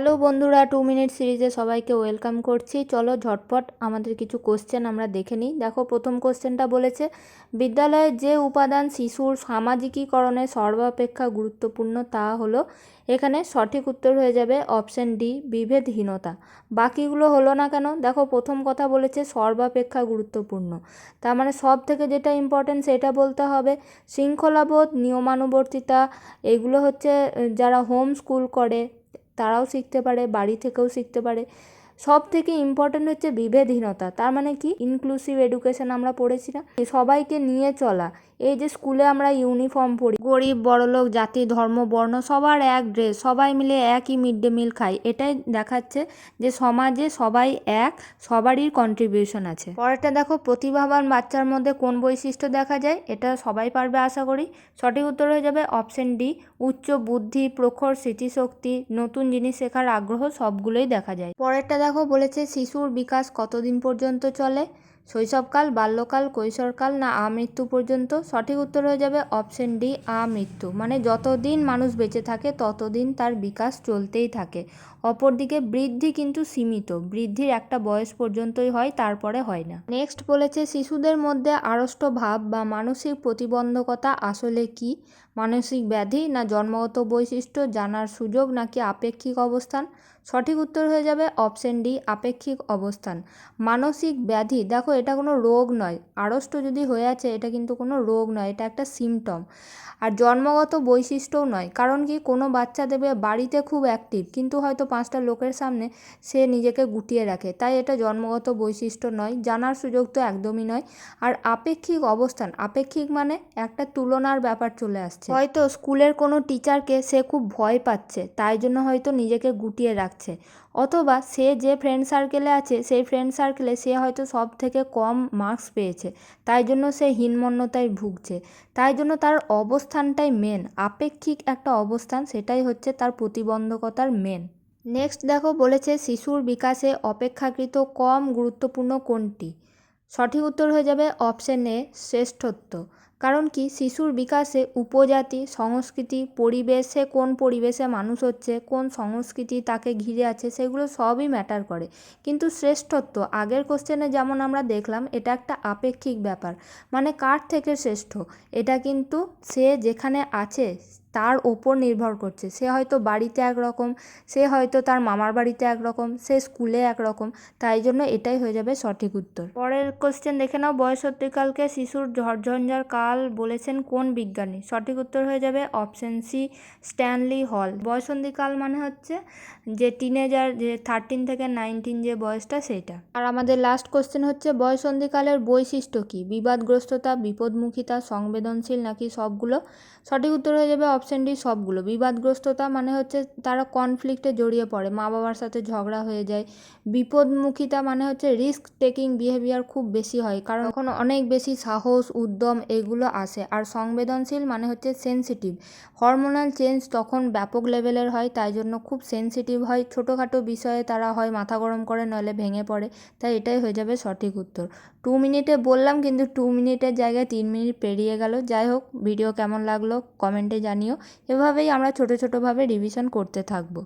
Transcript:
Hello বন্ধুরা, two minute সিরিজে সবাইকে ওয়েলকাম করছি। চলো ঝটপট আমাদের কিছু কোশ্চেন আমরা দেখে নিই। দেখো, প্রথম কোশ্চেনটা বলেছে বিদ্যালয়ের যে উপাদান শিশুর সামাজিকীকরণে সর্বাপেক্ষা গুরুত্বপূর্ণ তা হলো এখানে সঠিক উত্তর হয়ে যাবে অপশন ডি, বিভেদহীনতা। বাকিগুলো হলো না কেন? দেখো, প্রথম কথা বলেছে, সর্বাপেক্ষা গুরুত্বপূর্ণ। তার মানে সব থেকে যেটা ইম্পর্টেন্ট সেটা বলতে হবে, শৃঙ্খলাবোধ, নিয়মানুবর্তিতা, এগুলো হচ্ছে যারা হোম স্কুল করে তারাও শিখতে পারে, বাড়ি থেকেও শিখতে পারে। সব থেকে ইম্পর্টেন্ট হচ্ছে বিভেদহীনতা। তার মানে কি? ইনক্লুসিভ এডুকেশন আমরা পড়েছি না। সবাইকে নিয়ে চলা। এই যে স্কুলে আমরা ইউনিফর্ম পরি, গরিব, বড়লোক, জাতি, ধর্ম, বর্ণ, সবার এক ড্রেস, সবাই মিলে একই মিড ডে মিল খাই, এটাই দেখাচ্ছে যে সমাজে সবাই এক, সবারই কন্ট্রিবিউশন আছে। পরেরটা দেখো, প্রতিভাবান বাচ্চার মধ্যে কোন বৈশিষ্ট্য দেখা যায়, এটা সবাই পারবে আশা করি। সঠিক উত্তর হয়ে যাবে অপশন ডি উচ্চ বুদ্ধি, প্রখর স্মৃতিশক্তি, নতুন জিনিস শেখার আগ্রহ সবগুলোই দেখা যায়। পরেরটা দেখো বলেছে, শিশুর বিকাশ কতদিন পর্যন্ত চলে? শৈশবকাল, বাল্যকাল, কৈশোরকাল না আমৃত্যু পর্যন্ত? সঠিক উত্তর হয়ে যাবে অপশন ডি আমৃত্যু মানে যতদিন মানুষ বেঁচে থাকে, ততদিন তার বিকাশ চলতেই থাকে। অপরদিকে বৃদ্ধি কিন্তু সীমিত। বৃদ্ধির একটা বয়স পর্যন্তই হয়, তারপরে হয় না। নেক্সট বলেছে, শিশুদের মধ্যে আড়ষ্ট ভাব বা মানসিক প্রতিবন্ধকতা আসলে কি? মানসিক ব্যাধি না জন্মগত বৈশিষ্ট্য জানার সুযোগ নাকি আপেক্ষিক অবস্থান? সঠিক উত্তর হয়ে যাবে অপশন ডি, আপেক্ষিক অবস্থান। মানসিক ব্যাধি, দেখো এটা কোনো রোগ নয়। আড়ষ্ট যদি হয়ে আছে, এটা কিন্তু কোনো রোগ নয়, এটা একটা সিমটম আর জন্মগত বৈশিষ্ট্যও নয়, কারণ কি কোনো বাচ্চা দেবে বাড়িতে খুব অ্যাক্টিভ কিন্তু হয়তো পাঁচটা লোকের সামনে সে নিজেকে গুটিয়ে রাখে। তাই এটা জন্মগত বৈশিষ্ট্য নয়, জানার সুযোগ তো একদমই নয়। আর আপেক্ষিক অবস্থান, আপেক্ষিক মানে একটা তুলনার ব্যাপার চলে আসছে। হয়তো স্কুলের কোনো টিচারকে সে খুব ভয় পাচ্ছে, তাই জন্য হয়তো নিজেকে গুটিয়ে রাখছে অথবা সে যে ফ্রেন্ড সার্কেলে আছে, সেই ফ্রেন্ড সার্কেলে সে হয়তো সব থেকে কম মার্কস পেয়েছে। তাই জন্য সে হীনমন্যতায় ভুগছে। তাই জন্য তার অবস্থানটাই মেন আপেক্ষিক একটা অবস্থান, সেটাই হচ্ছে তার প্রতিবন্ধকতার মেন নেক্সট দেখো, বলেছে শিশুর বিকাশে অপেক্ষাকৃত কম গুরুত্বপূর্ণ কোনটি? সঠিক উত্তর হয়ে যাবে অপশন এ শ্রেষ্ঠত্ব। কারণ কি? শিশুর বিকাশে উপজাতি, সংস্কৃতি, পরিবেশে কোন পরিবেশে মানুষ হচ্ছে, কোন সংস্কৃতি তাকে ঘিরে আছে, সেগুলো সবই ম্যাটার করে। কিন্তু শ্রেষ্ঠত্ব, আগের কোশ্চেনে যেমন আমরা দেখলাম, এটা একটা আপেক্ষিক ব্যাপার। মানে কার থেকে শ্রেষ্ঠ? এটা কিন্তু সে যেখানে আছে তার ওপর নির্ভর করছে। সে হয়তো বাড়িতে একরকম, সে হয়তো তার মামার বাড়িতে একরকম, সে স্কুলে একরকম, তাই জন্য এটাই হয়ে যাবে সঠিক উত্তর। পরের কোশ্চেন দেখে নাও। বয়সত্তিকালকে শিশুর ঝড়ঝঞ্ঝার কাল বলেছেন কোন বিজ্ঞানী? সঠিক উত্তর হয়ে যাবে অপশন সি, স্ট্যানলি হল। বয়সন্ধিকাল মানে হচ্ছে যে টিনেজার যে থার্টিন থেকে নাইনটিন যে বয়সটা সেইটা আর আমাদের লাস্ট কোশ্চেন হচ্ছে, বয়সন্ধিকালের বৈশিষ্ট্য কী? বিবাদগ্রস্ততা, বিপদমুখিতা, সংবেদনশীল নাকি সবগুলো? সঠিক উত্তর হয়ে যাবে অপশন ডি সবগুলো। বিবাদগ্রস্ততা মানে হচ্ছে তারা কনফ্লিক্টে জড়িয়ে পড়ে, মা বাবার সাথে ঝগড়া হয়ে যায়। বিপদমুখিতা মানে হচ্ছে রিস্ক টেকিং বিহেভিয়ার খুব বেশি হয়, কারণ এখন অনেক বেশি সাহস, উদ্যম এগুলো আসে। আর সংবেদনশীল মানে হচ্ছে সেন্সিটিভ হরমোনাল চেঞ্জ তখন ব্যাপক লেভেলের হয়, তাই জন্য খুব সেন্সিটিভ হয়। ছোটোখাটো বিষয়ে তারা হয় মাথা গরম করে, নইলে ভেঙে পড়ে, তাই এটাই হয়ে যাবে সঠিক উত্তর। টু মিনিটে বললাম, কিন্তু টু মিনিটের জায়গায় তিন মিনিট পেরিয়ে গেল। যাই হোক ভিডিও কেমন লাগল কমেন্টে জানিও। এভাবেই আমরা ছোটো ছোটোভাবে রিভিশন করতে থাকব।